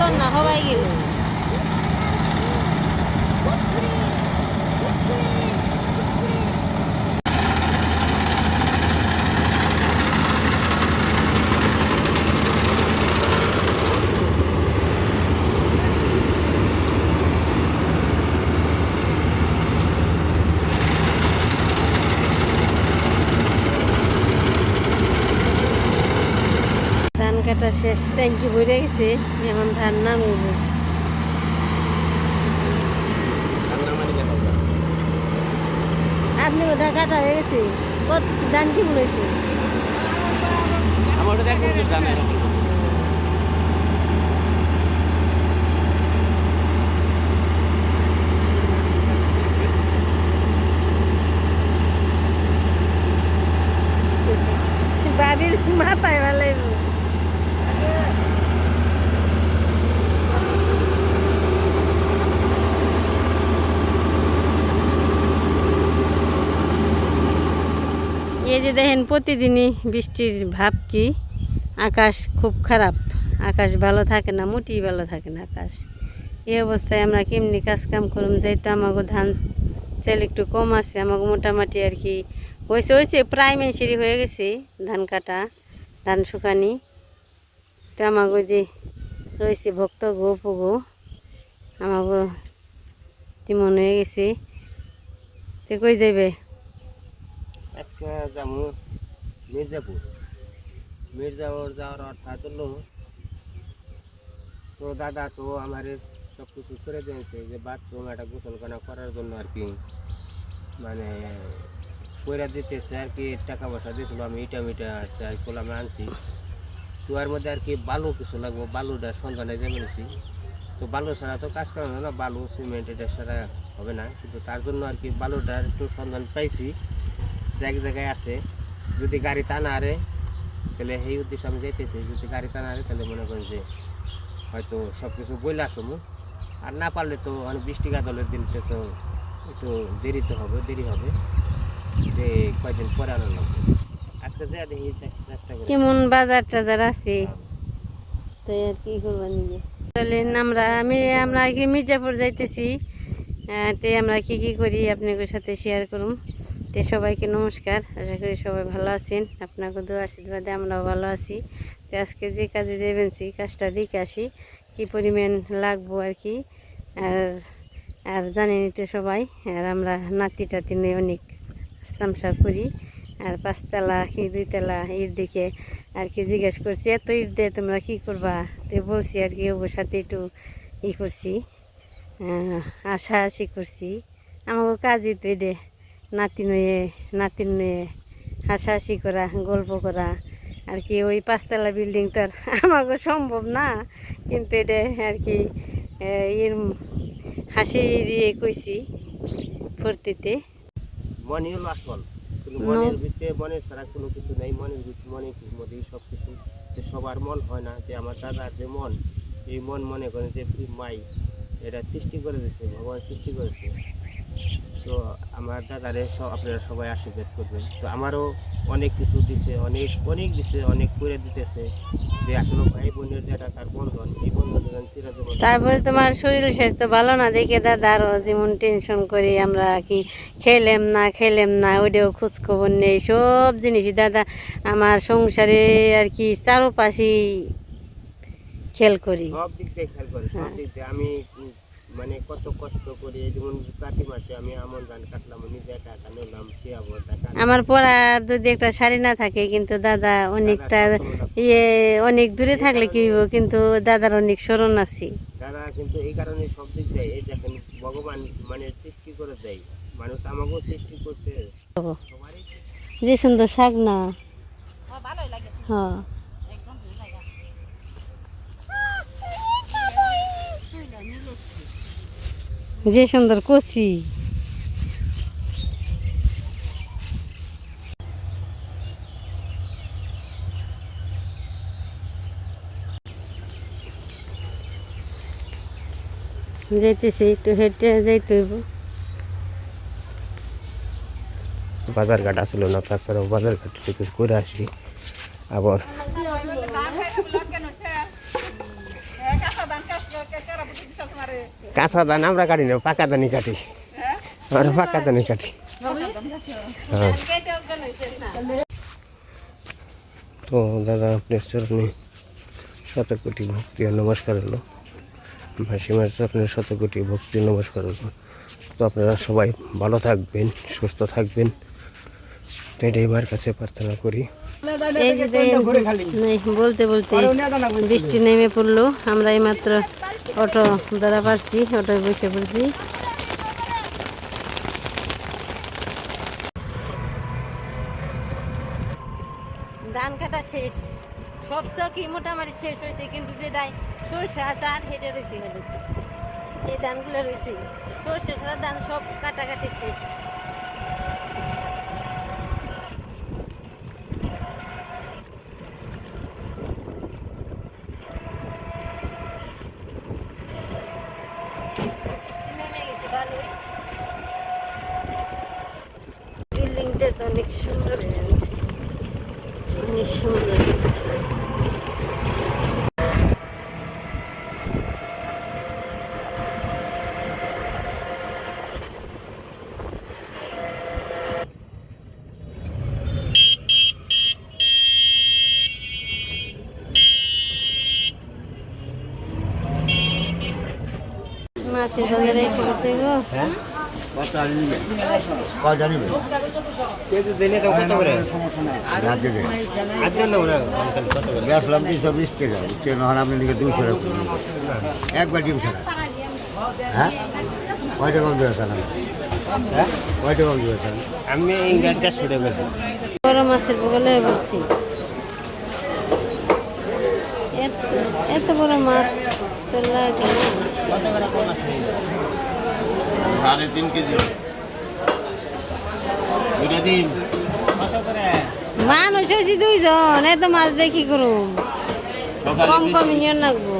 ต้มนะเข้าไปอยู่ কাটা শেষ ট্যাঙ্কি ভরে গেছে, এখন ধান নামিব। আপনি ওটা কাটা হয়ে গেছে, কত ধান কি বলেছে আমার ওটা দেখো জানে বাড়ির মাথায় ভালো এই যে দেখেন, প্রতিদিনই বৃষ্টির ভাব কি? আকাশ খুব খারাপ। আকাশ ভালো থাকে না, মোটেই ভালো থাকে না আকাশ। এই অবস্থায় আমরা কেমনি কাজ কাম করুম? যেহেতু আমাকে ধান চাল একটু কম আছে আমাকে মোটামুটি আর কি হয়েছে হয়েছে প্রায় মেনসেরি হয়ে গেছে ধান কাটা, ধান শুকানি। তো আমাকে যে রয়েছে ভক্ত গো পুগো আমাকে তিমন হয়ে গেছে। তো কই যাবে আজকে যাব মির্জাপুর। মির্জাপুর যাওয়ার অর্থাৎ হলো, তো দাদা তো আমার সব কিছু করে দিয়েছে যে বাথরুম একটা গোসলখানা করার জন্য আর কি। মানে কইরা দিতেছে আর কি, টাকা পয়সা দিয়েছিল, আমি ইটা মিটা চাই আমি আনছি। তো এর মধ্যে আর কি বালু কিছু লাগবো, বালুটা সন্ধানে জেমেছি তো বালু ছাড়া তো কাজ করা না, বালু সিমেন্ট এটা ছাড়া হবে না। কিন্তু তার জন্য আর কি বালুটার একটু সন্ধান পাইছি। এক জায়গায় আছে। যদি গাড়ি টানা আরে, তাহলে সেই উদ্দেশ্যে আমি যাইতেছি। যদি গাড়ি টানা আরে, তাহলে মনে করেন যে হয়তো সব কিছু বইলে আসব আর না পারলে তো অনেক বৃষ্টি গাজলের দিন তো তো একটু দেরিতে হবে, দেরি হবে। যে কয়দিন পরে আনা লাগবে আজকে যা দেখি চেষ্টা করি। কেমন বাজার টাজার আছে? তো আর কি করব নিজে চলেন আমরা আমি আমরা আগে মির্জাপুর যাইতেছি। তে আমরা কি কি করি আপনাদের সাথে শেয়ার করুম। তে সবাইকে নমস্কার। আশা করি সবাই ভালো আছেন। আপনাকে দু আশীর্বাদে আমরাও ভালো আছি। তো আজকে যে কাজে যাবেনছি কাজটা দিকে আসি। কি পরিমাণ লাগবো আর কি? আর আর জানেনই তো সবাই। আর আমরা নাতি টাতি নিয়ে অনেক তামসা করি। আর পাঁচতলা কি দুইতলা ইট দেখে আর কি জিজ্ঞেস করছি, এত ইট দিয়ে তোমরা কি করবা? তো বলছি আর কি ওর সাথে একটু ই করছি আশা আশি করছি। আমাকে কাজই তো এডে নাতি নয়ে নাতিন নয়ে হাসাহাসি করা গল্প করা। আর কি ওই পাঁচতলা বিল্ডিং তো আর আমাকে সম্ভব না। কিন্তু এটা আর কি এর হাসি ইয়ে কইছি ফুর্তিতে। হলো আসল। মনের ভিতরে মনের ছাড়া কোনো কিছু নেই। মনের মনের মধ্যেই সব কিছু যে সবার মন হয় না যে আমার দাদার যে মন এই মন মনে করেন যে মাই এটা সৃষ্টি করে দিয়েছে ভগবান সৃষ্টি করেছে। তো আমার দাদারে সব আপনারা সবাই আশীর্বাদ করবেন। তো আমারও অনেক কিছু দিছে অনেক অনেক দিছে অনেক করে দিতেছে যে আসলে ভাই বোনের যেটা তার বন্ধন এই বন্ধন তারপরে তোমার শরীর স্বাস্থ্য ভালো না দেখে দাদা আরও যেমন টেনশন করি আমরা কি খেলেম না খেলেম না ওইটাও খোঁজখবর নেই। সব জিনিসই দাদা আমার সংসারে আর কি চারোপাশেই খেল করি। সব দিক দিয়ে খেয়াল করে সব হ্যাঁ। দিক দিয়ে আমি মানে কত কষ্ট করে যেমন কাতি মাসে আমি আমন ধান কাটলাম নিজে একা একা নিলাম সে আবার টাকা আমার পড়ার যদি একটা শাড়ি না থাকে কিন্তু দাদা অনেকটা ইয়ে অনেক দূরে থাকলে কি হইব? কিন্তু দাদার অনেক স্মরণ আছে। দাদা কিন্তু এই কারণে সব দিক দেয় এই দেখেন ভগবান মানে সৃষ্টি করে দেয়। মানুষ আমাকেও সৃষ্টি করছে। যে সুন্দর শাক না। হ্যাঁ। যে সুন্দর কচি। যাইতেছি, একটু হেঁটে যাইতে হইব। বাজার ঘাট আসলো না, তাছাড়াও বাজার ঘাট থেকে করে আসি। আবার কাঁচা ধান আমরা কাটি না, পাকা ধানই কাটি। আমরা পাকা ধানই কাটি। হ্যাঁ। তো দাদা, আপনার চরণে শত কোটি ভক্তি নমস্কার হলো। মাসিমার চরণে শত কোটি ভক্তি নমস্কার হলো। তো আপনারা সবাই ভালো থাকবেন, সুস্থ থাকবেন। এটাই মার কাছে প্রার্থনা করি। বলতে বলতে বৃষ্টি নেমে পড়ল। আমরা এইমাত্র অটো ধরা পারছি, অটোয় বসে পড়ছি। ধান কাটা শেষ। সব চকি মোটামুটি শেষ হয়েছে, কিন্তু যেটাই সরষে আছে আর হেঁটে রয়েছে এই ধানগুলো রয়েছে। সরষে সারা ধান সব কাটাকাটি শেষ বৃষ্টি নেমে গেছে ভালোই বিল্ডিংটা তো অনেক সুন্দর হয়ে গেছে অনেক সুন্দর মাছের বাজারে এসে গেছে গো হ্যাঁ কেজি দিনে তো কত করে? আজকে না ওরা কত করে? বেসলাম তিনশো বিশ টাকা ট্রেন হন আপনি দিকে দুইশো টাকা একবার ডিম ছাড়া। হ্যাঁ? কয়টা কম দিয়েছেন হ্যাঁ? কয়টা কম দিয়েছেন আমি ইংরেজ দেড়শো টাকা বড় মাছের বগলে বলছি। এত এত বড় মাছ তো লাগে না। কত করে কম আছে সাড়ে তিন কেজি দুইটা দিন মানুষ হয়েছি দুইজন এত মাছ দেখি করুম? কম কম নিয়ে লাগবো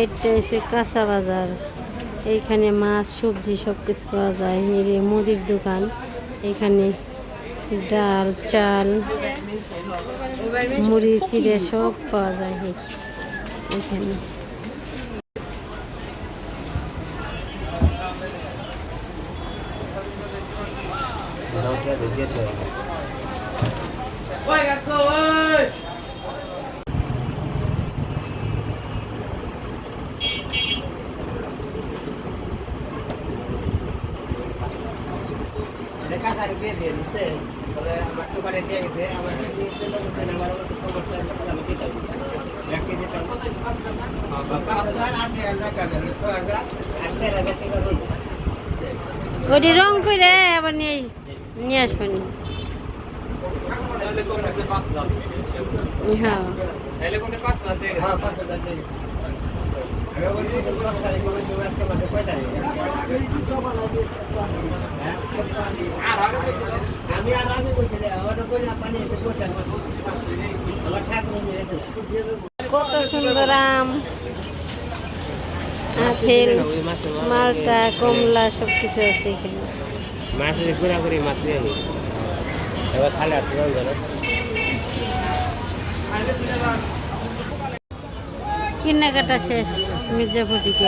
এটা হচ্ছে কাঁচা বাজার। এইখানে মাছ সবজি সব কিছু পাওয়া যায়। মুদির দোকান এখানে ডাল চাল মুড়ি চিড়ে সব পাওয়া যায় এখানে। দিয়ে দিয়ে দিছে। বলে আমার দোকানে দিয়ে গেছে আমার দিয়ে দিছে, বলছে না, আমার তো খবর চাই, আমি দিতে এক কেজি চাল। পাঁচ হাজার, আট হাজার ছয় হাজার, আট হাজার টাকা ওটি রং করে আবার নিয়ে নিয়ে আসবেন হ্যাঁ। হ্যাঁ, পাঁচ হাজার দিয়ে গেছে। কত সুন্দর আম, আপেল, মালটা, কমলা সব কিছু আছে এখানে। মাছ ঘোরা ঘুরি মাছ নিয়ে এবার খালে কেনাকাটা শেষ মির্জাপুর থেকে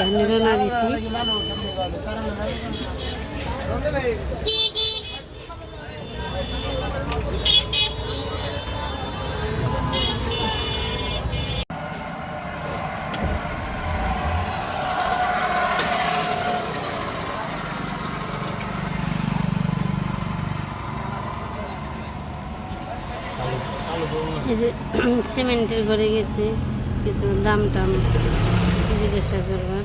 দিছি। এই যে সিমেন্টের ঘরে গেছে। কিছু দাম টাম জিজ্ঞাসা করবার।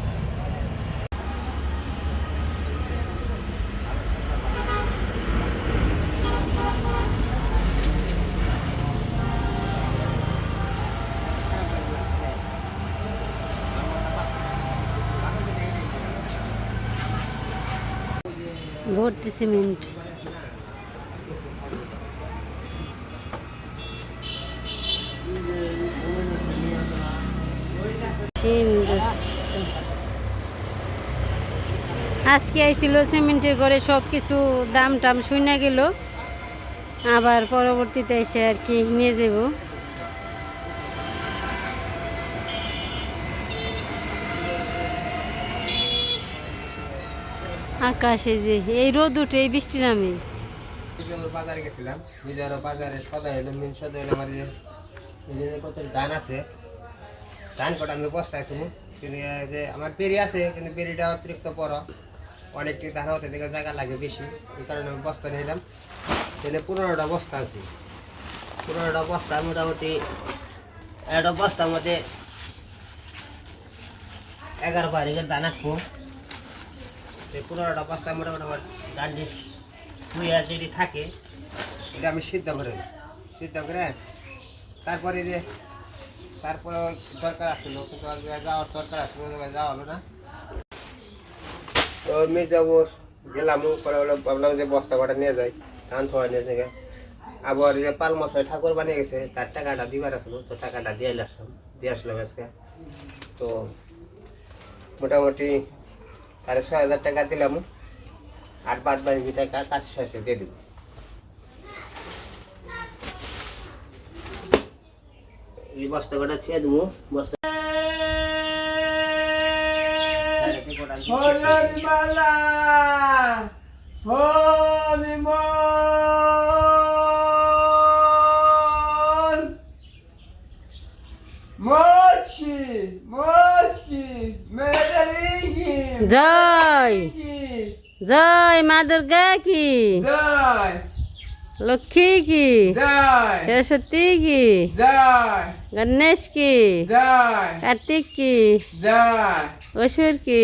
ভর্তি সিমেন্ট। আজকে আইছিল সিমেন্টের ঘরে সব কিছু দাম টাম শুনে গেল। আবার পরবর্তীতে এসে আর কি নিয়ে যাব। আকাশে যে এই রোদ উঠে, এই বৃষ্টি নামে। বাজারে গেছিলাম। বাজারে সদা সদা আমার কত ধান আছে। ধান কটা আমি বস্তায় তুমি যে আমার পেরি আছে, কিন্তু পেরিটা অতিরিক্ত বড়। অনেকটি ধান হতে থেকে জায়গা লাগে বেশি, এই কারণে আমি বস্তা নিলাম তাহলে পনেরোটা বস্তা আছে। পনেরোটা বস্তা মোটামুটি, একটা বস্তার মধ্যে এগারো বারিকের ধান আঁকবো এই পনেরোটা বস্তা মোটামুটি আমার ডান্ডিস শুয়ে যদি থাকে, এটা আমি সিদ্ধ করে সিদ্ধ করে তারপরে যে, তারপরে দরকার আসলো কিন্তু যাওয়ার দরকার কিন্তু যাওয়া হলো না। তো মির্জাপুর গেলাম, পরে ভাবলাম যে বস্তা নিয়ে যাই, ধান থোয়া নিয়ে যাই। আবার যে পাল মশাই ঠাকুর বানিয়ে গেছে, তার টাকাটা দিবার আসলো তো টাকাটা দিয়ে আসলাম দিয়ে আসলাম আজকে। তো মোটামুটি সাড়ে ছয় হাজার টাকা দিলাম, আর বাদ বাকি টাকা কাজ শেষে দিয়ে দিব। এই বস্তা কটা খেয়ে দেবো, বস্তা মেদারিকি জয়। জয় মা দুর্গা কি? জয়। লক্ষ্মী কি? জয়। সরস্বতী কি? জয়। গণেশ কি? জয়। কার্তিক কি? জয়। অসুর কি?